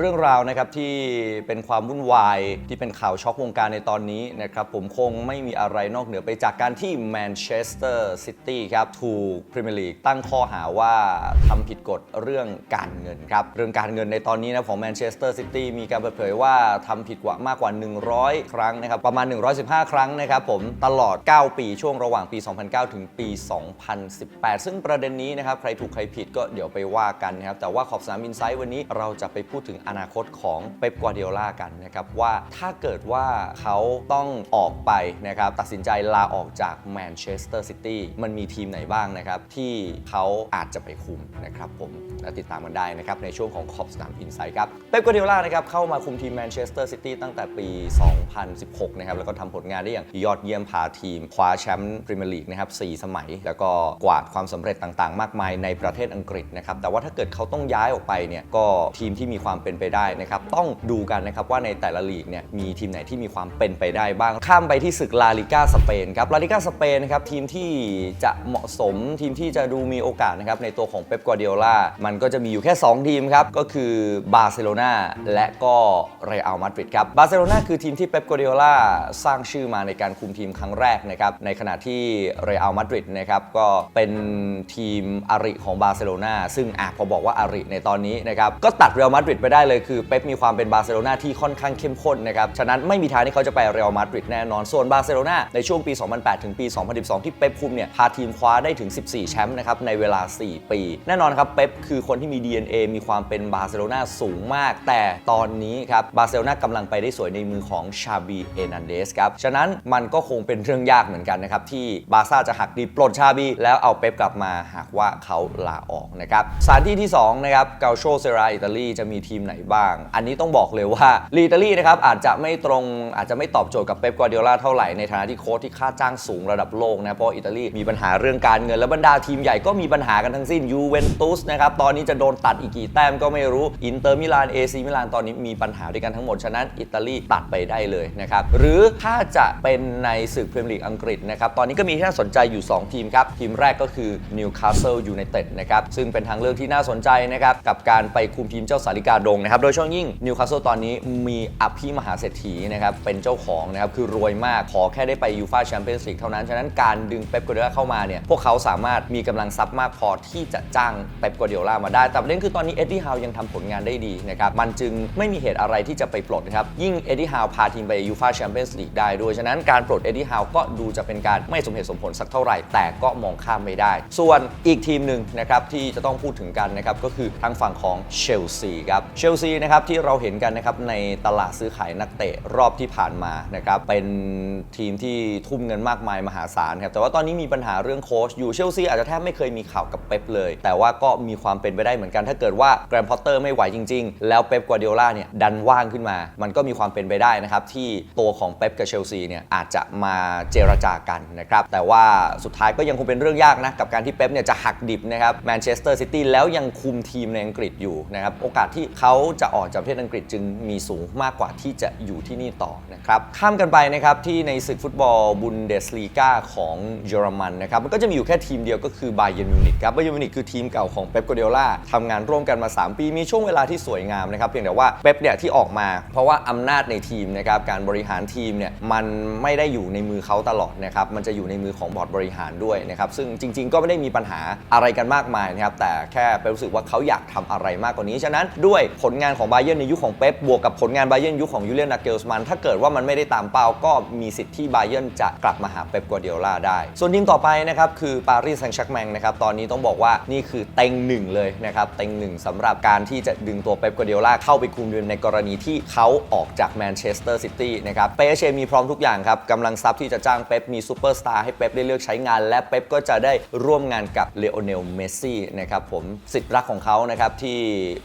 เรื่องราวนะครับที่เป็นความวุ่นวายที่เป็นข่าวช็อกวงการในตอนนี้นะครับผมคงไม่มีอะไรนอกเหนือไปจากการที่แมนเชสเตอร์ซิตี้ครับถูกพรีเมียร์ลีกตั้งข้อหาว่าทำผิดกฎเรื่องการเงินครับเรื่องการเงินในตอนนี้นะของแมนเชสเตอร์ซิตี้มีการเปิดเผยว่าทำผิดกว่ามากกว่า 100 ครั้งนะครับประมาณ 115 ครั้งนะครับผมตลอด 9 ปีช่วงระหว่างปี 2009 ถึงปี 2018 ซึ่งประเด็นนี้นะครับใครถูกใครผิดก็เดี๋ยวไปว่ากันนะครับแต่ว่าขอบสนามอินไซต์วันนี้เราจะไปพูดถึงอนาคตของเป๊ปกัวเดียล่ากันนะครับว่าถ้าเกิดว่าเขาต้องออกไปนะครับตัดสินใจลาออกจากแมนเชสเตอร์ซิตี้มันมีทีมไหนบ้างนะครับที่เขาอาจจะไปคุมนะครับผมและติดตามกันได้นะครับในช่วงของขอบสนามอินไซต์ครับเป๊ปกัวเดียล่านะครับเข้ามาคุมทีมแมนเชสเตอร์ซิตี้ตั้งแต่ปี 2016 นะครับแล้วก็ทำผลงานได้อย่างยอดเยี่ยมพาทีม คว้าแชมป์พรีเมียร์ลีกนะครับ4สมัย แล้วก็กวาดความสำเร็จต่างๆ มากมายในประเทศอังกฤษนะครับแต่ว่าถ้าเกิดเขาต้องย้ายออกไปเนี่ยก็ทีมที่มีความเป็นไปได้นะครับต้องดูกันนะครับว่าในแต่ละลีกเนี่ยมีทีมไหนที่มีความเป็นไปได้บ้าง ข้ามไปที่ศึกลาลิก้าสเปนครับลาลิก้าสเปนนะครับทีมที่จะเหมาะสมทีมที่จะดูมีโอกาสนะครับในตัวของเป๊ปกัวเดียล่ามันก็จะมีอยู่แค่ 2 ทีมครับก็คือบาร์เซโลนาและก็เรอัลมาดริดครับบาร์เซโลนาคือทีมที่เป๊ปกัวเดียล่าสร้างชื่อมาในการคุมทีมครั้งแรกนะครับในขณะที่เรอัลมาดริดนะครับก็เป็นทีมอาริของบาร์เซโลนาซึ่งอะพอบอกว่าอาริในตอนนี้นะครับก็ตัดเรอัลมาดริดไปได้เลยคือเป๊ปมีความเป็นบาร์เซโลนาที่ค่อนข้างเข้มข้นนะครับฉะนั้นไม่มีทางที่เขาจะไปเรอัลมาดริดแน่นอนส่วนบาร์เซโลนาในช่วงปี 2008 ถึงปี 2012 ที่เป๊ปคุมเนี่ยพาทีมคว้าได้ถึง 14 แชมป์นะครับในเวลา 4 ปี แน่นอนครับเป๊ปคือคนที่มี DNA มีความเป็นบาร์เซโลนาสูงมาก แต่ตอนนี้ครับบาร์เซโลนากำลังไปได้สวยในมือของชาบีเอนันเดสครับฉะนั้นมันก็คงเป็นเรื่องยากเหมือนกันนะครับที่บาร์ซ่าจะหักดีปลดชาบีแล้วเอาเป๊ปกลับมาหากว่าเขาลาออกนะครับสถานที่ที่2นะครับเกาโชเซราอิตาลีจะมีทีมไหนบ้าง อันนี้ต้องบอกเลยว่าลีอิตาลีนะครับอาจจะไม่ตรงอาจจะไม่ตอบโจทย์กับเป๊ปกัวเดียล่าเท่าไหร่ในฐานะที่โค้ชที่ค่าจ้างสูงระดับโลกนะเพราะอิตาลีมีปัญหาเรื่องการเงินและบรรดาทีมใหญ่ก็มีปัญหากันทั้งสิ้นยูเวนตุสนะครับตอนนี้จะโดนตัดอีกกี่แต้มก็ไม่รู้อินเตอร์มิลานเอซีมิลานตอนนี้มีปัญหาด้วยกันทั้งหมดฉะนั้นอิตาลีตัดไปได้เลยนะครับหรือถ้าจะเป็นในศึกพรีเมียร์ลีกอังกฤษนะครับตอนนี้ก็มีที่น่าสนใจอยู่ 2 ทีมครับ ทีมแรกก็คือนิวคาสเซิลยูไนเต็ดนะครับซึ่งเป็นทางเลือกที่น่าสนใจนะครับกับการไปคุมทีมเจ้าสาริกาดงนะครับ โดยเฉพาะยิ่งนิวคาสเซิลตอนนี้มีอภิมหาเศรษฐีนะครับ เป็นเจ้าของนะครับ คือรวยมากขอแค่ได้ไปยูฟาแชมเปี้ยนส์ลีกเท่านั้น ฉะนั้นการดึงเป๊ปกัวเดียล่าเข้ามาเนี่ย พวกเขาสามารถมีกำลังทรัพย์มากพอที่จะจ้างเป๊ปกัวเดียล่ามาได้ แต่ประเด็นคือตอนนี้เอ็ดดี้ฮาวยังทำผลงานได้ดีนะครับ มันจึงไม่มีเหตุอะไรที่จะไปปลดนะครับ ยิ่งเอ็ดดี้ฮาวพาทีมไปยูฟาแชมเปี้ยนส์ลีกได้ด้วย ฉะนั้นการปลดเอ็ดดี้ฮาวก็ดูจะเป็นการไม่สมเหตุสมผลสักเท่าไหร่ แต่ก็มองข้ามไม่ได้ ส่วนอีกทีมหนึ่งนะครับที่จะต้องพูดถึงกันนะครับก็คือทางฝั่งของเชลซีครับเชลซีนะครับที่เราเห็นกันนะครับในตลาดซื้อขายนักเตะรอบที่ผ่านมานะครับเป็นทีมที่ทุ่มเงินมากมายมหาศาลครับแต่ว่าตอนนี้มีปัญหาเรื่องโค้ชอยู่เชลซีอาจจะแทบไม่เคยมีข่าวกับเป๊ปเลย แต่ว่าก็มีความเป็นไปได้เหมือนกัน ถ้าเกิดว่าแกรมพอตเตอร์ไม่ไหวจริง ๆ แล้วเป๊ปกัวเดียล่าเนี่ยดันว่างขึ้นมา มันก็มีความเป็นไปได้นะครับที่ตัวของเป๊ปกับเชลซีเนี่ยอาจจะมาเจรจากันนะครับแต่ว่าสุดท้ายก็ยังคงเป็นเรื่องยากนะกับการที่เป๊ปเนี่ยจะหักดิบนะครับแมนเชสเตอร์ซิตี้แล้วยังคุมทีมในอังกฤษอยู่นะครับโอกาสที่เขาจะออกจากประเทศอังกฤษจึงมีสูงมากกว่าที่จะอยู่ที่นี่ต่อนะครับข้ามกันไปนะครับที่ในศึกฟุตบอลบุนเดสลีกาของเยอรมันนะครับมันก็จะมีอยู่แค่ทีมเดียวก็คือบาเย r n มิวนิกครับบาเย r n มิวนิกคือทีมเก่าของเป๊ปกัวเดล่าทำงานร่วมกันมา 3 ปีมีช่วงเวลาที่สวยงามนะครับเพียงแต่ว่าเป๊ปเนี่ยที่ออกมา เพราะว่าอำนาจในทีมนะครับการบริหารทีมเนี่ยมันไม่ได้อยู่ในมือเขาตลอดนะครับมันจะอยู่ในมือของบอร์ดบริหารด้วยนะครับซึ่งจริง ๆ ก็ไม่ได้มีปัญหาอะไรกันมากมายนะครับแต่แค่เป๊ปรู้สึกว่าเขาอยากทำอะไรมากกว่านี้ฉะนั้นด้วยผลลงานของบาเย r n ในยุคของเป๊ปบวกกับผลงานบาเย r n ยุคของยูเลียนนาเกลสมันถ้าเกิดว่ามันไม่ได้ตามเป้าก็มีสิทธิ์ที่บาเย r n จะกลับมาหาเป๊ปกัวเดียล่าได้ ส่วนทีมต่อไปนะครับคือปารีสแซงต์แชร์กแมงนะครับตอนนี้ต้องบอกว่านี่คือเต็งหนึ่งเลยนะครับเต็งหนึ่งสำหรับการที่จะดึงตัวเป๊ปกัวเดียล่าเข้าไปคุมทีมในกรณีที่เขาออกจากแมนเชสเตอร์ซิตี้นะครับเปเชมีพร้อมทุกอย่างครับกำลังทรัพย์ที่จะจ้างเป๊ปมีซูเปอร์สตาร์ให้เป๊ปได้เลือกใช้งาน และเป๊ปก็จะได้ร่วมงานกับเลโอเนลเมสซี่นะครับผมสิทธิ์รักของเขานะครับที่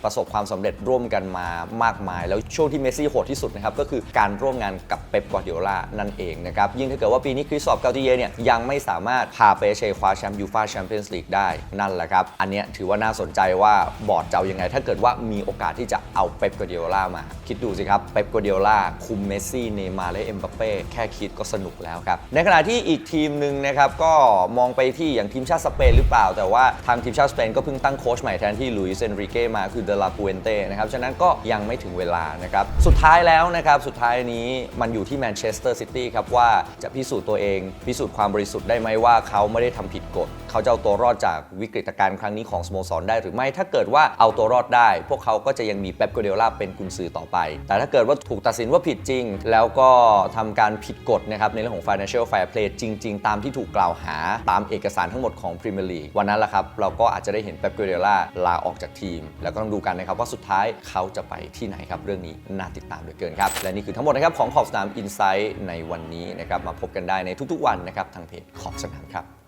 ประสบความสำเร็จร่่วมกันมามากมาย แล้วช่วงที่เมสซี่โหดที่สุดนะครับก็คือการร่วมงานกับเป๊ปกัวเดียล่านั่นเองนะครับยิ่งถ้าเกิดว่าปีนี้คริสอฟเกาติเยเนี่ยยังไม่สามารถพาเปเชคว้าแชมป์ยูฟาแชมเปี้ยนส์ลีกได้นั่นแหละครับ อันเนี้ยถือว่าน่าสนใจว่าบอร์ดจะเอายังไง ถ้าเกิดว่ามีโอกาสที่จะเอาเป๊ปกัวเดียล่ามา คิดดูสิครับเป๊ปกัวเดียล่าคุมเมสซี่เนมาร์และเอ็มบัปเป้แค่คิดก็สนุกแล้วครับในขณะที่อีกทีมหนึ่งนะครับก็มองไปที่อย่างทีมชาติสเปนหรือเปล่า แต่ว่าทางทีมชาติสเปนก็เพิ่งตั้งโค้ชใหม่แทนที่ลุยส์เอนริเก้มาคือเดลาปูเอนเต้นะครับนะครับฉะนั้นก็ยังไม่ถึงเวลานะครับสุดท้ายแล้วนะครับสุดท้ายนี้มันอยู่ที่แมนเชสเตอร์ซิตี้ครับว่าจะพิสูจน์ตัวเอง พิสูจน์ความบริสุทธิ์ได้ไหมว่าเขาไม่ได้ทำผิดกฎเขาจะเอาตัวรอดจากวิกฤตการณ์ครั้งนี้ของสโมสรได้หรือไม่ถ้าเกิดว่าเอาตัวรอดได้ พวกเขาก็จะยังมีเป๊ปกัวเดโอลาเป็นกุนซือต่อไป แต่ถ้าเกิดว่าถูกตัดสินว่าผิดจริง แล้วก็ทำการผิดกฎนะครับในเรื่องของ financial fair play จริง ๆ ตามที่ถูกกล่าวหาตามเอกสารทั้งหมดของพรีเมียร์ลีกวันนั้นแหละครับเราก็อาจจะได้เห็นเป๊ปกัวเดลาลาออกจากทีม แล้วก็ต้องดูกันนะครับว่าสุดท้ายเขาจะไปที่ไหนครับ เรื่องนี้น่าติดตามเหลือเกินครับ และนี่คือทั้งหมดนะครับของขอบสนามอินไซต์ในวันนี้นะครับมาพบกันได้ในทุกๆวันนะครับทางเพจขอบสนามครับ